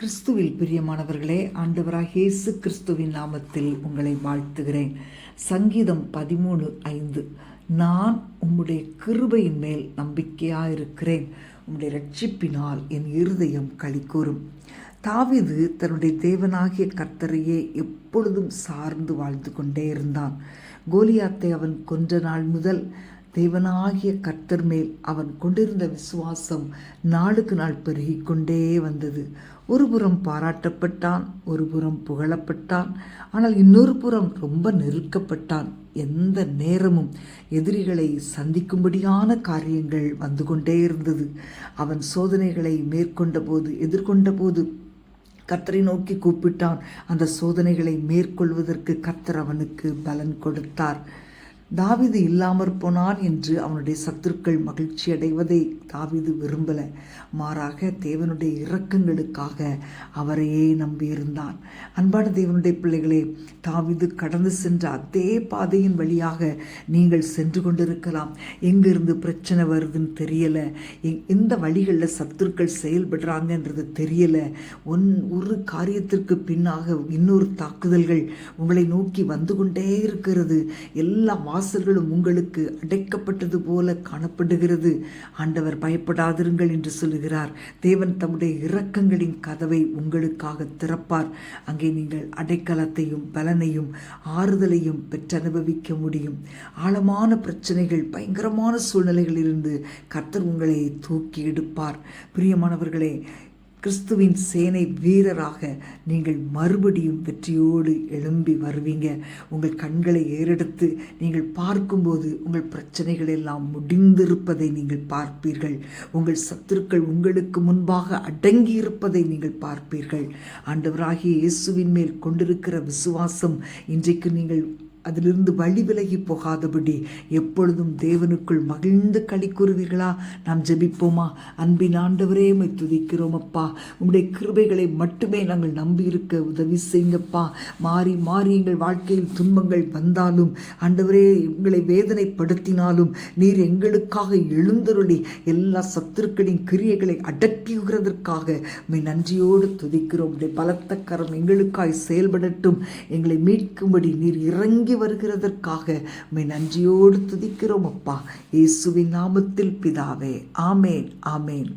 கிறிஸ்துவில் பிரியமானவர்களே ஆண்டவராக இயேசு கிறிஸ்துவின் நாமத்தில் உங்களை வாழ்த்துகிறேன். சங்கீதம் பதிமூணு ஐந்து. நான் உம்முடைய கிருபையின் மேல் நம்பிக்கையாக இருக்கிறேன் உம்முடைய ரட்சிப்பினால் என் இருதயம் களி கூறும். தாவிது தன்னுடைய தேவனாகிய கர்த்தரையே எப்பொழுதும் சார்ந்து வாழ்ந்து கொண்டே இருந்தான். கோலியாத்தை அவன் கொன்ற நாள் முதல் தேவனாகிய கர்த்தர் மேல் அவன் கொண்டிருந்த விசுவாசம் நாளுக்கு நாள் பெருகிக்கொண்டே வந்தது. ஒரு புறம் பாராட்டப்பட்டான் ஒரு புறம் புகழப்பட்டான். ஆனால் இன்னொரு புறம் ரொம்ப நெருக்கப்பட்டான். எந்த நேரமும் எதிரிகளை சந்திக்கும்படியான காரியங்கள் வந்து கொண்டே இருந்தது. அவன் சோதனைகளை மேற்கொண்ட போது எதிர்கொண்ட போது கத்தரை நோக்கி கூப்பிட்டான். அந்த சோதனைகளை மேற்கொள்வதற்கு கத்தர் அவனுக்கு பலன் கொடுத்தார். தாவிது இல்லாமற் போனான் என்று அவனுடைய சத்துருக்கள் மகிழ்ச்சி அடைவதை தாவிது விரும்பல. மாறாக தேவனுடைய இரக்கங்களுக்காக அவரையே நம்பியிருந்தான். அன்பான தேவனுடைய பிள்ளைகளே தாவிது கடந்து சென்ற அதே பாதையின் வழியாக நீங்கள் சென்று கொண்டிருக்கலாம். எங்கிருந்து பிரச்சனை வருதுன்னு தெரியலை. எந்த வழிகளில் சத்துருக்கள் செயல்படுறாங்கன்றது தெரியலை. ஒன் ஒரு காரியத்திற்கு பின்னாக இன்னொரு தாக்குதல்கள் உங்களை நோக்கி வந்து கொண்டே இருக்கிறது. எல்லா வாசல்களும் உங்களுக்கு அடைக்கப்பட்டது போல காணப்படுகிறது. ஆண்டவர் பயப்படாதிருங்கள் என்று சொல்லுகிறார். தேவன் தம்முடைய இரக்கங்களின் கதவை உங்களுக்காக திறப்பார். அங்கே நீங்கள் அடைக்கலத்தையும் பலனையும் ஆறுதலையும் பெற்றனுபவிக்க முடியும். ஆழமான பிரச்சனைகள் பயங்கரமான சூழ்நிலைகளிலிருந்து கர்த்தர் உங்களை தூக்கி எடுப்பார். பிரியமானவர்களே கிறிஸ்துவின் சேனை வீரராக நீங்கள் மறுபடியும் வெற்றியோடு எழும்பி வருவீங்க. உங்கள் கண்களை ஏறெடுத்து நீங்கள் பார்க்கும்போது உங்கள் பிரச்சனைகள் எல்லாம் முடிந்திருப்பதை நீங்கள் பார்ப்பீர்கள். உங்கள் சத்துருக்கள் உங்களுக்கு முன்பாக அடங்கி இருப்பதை நீங்கள் பார்ப்பீர்கள். ஆண்டவராகிய இயேசுவின் மேல் கொண்டிருக்கிற விசுவாசம் இன்றைக்கு நீங்கள் அதிலிருந்து வழி விலகி போகாதபடி எப்பொழுதும் தேவனுக்குள் மகிழ்ந்து களி கூறுவீர்களா? நாம் ஜெபிப்போமா? அன்பின் ஆண்டவரே உமை துதிக்கிறோம் அப்பா. உங்களுடைய கிருபைகளை மட்டுமே நாங்கள் நம்பியிருக்க உதவி செய்யுங்கப்பா. மாறி மாறி எங்கள் வாழ்க்கையில் துன்பங்கள் வந்தாலும் ஆண்டவரே எங்களை வேதனைப்படுத்தினாலும் நீர் எங்களுக்காக எழுந்தருளி எல்லா சத்துருக்களின் கிரியைகளை அடக்கியுகிறதற்காக உண்மை நன்றியோடு துதிக்கிறோம். உடைய பலத்த கரம் எங்களுக்காய் செயல்படட்டும். எங்களை மீட்கும்படி நீர் இறங்கி வருகிறதற்காக. உம்மை நன்றியோடு துதிக்கிறோம் அப்பா. இயேசுவின் நாமத்தில் பிதாவே. ஆமேன் ஆமேன்.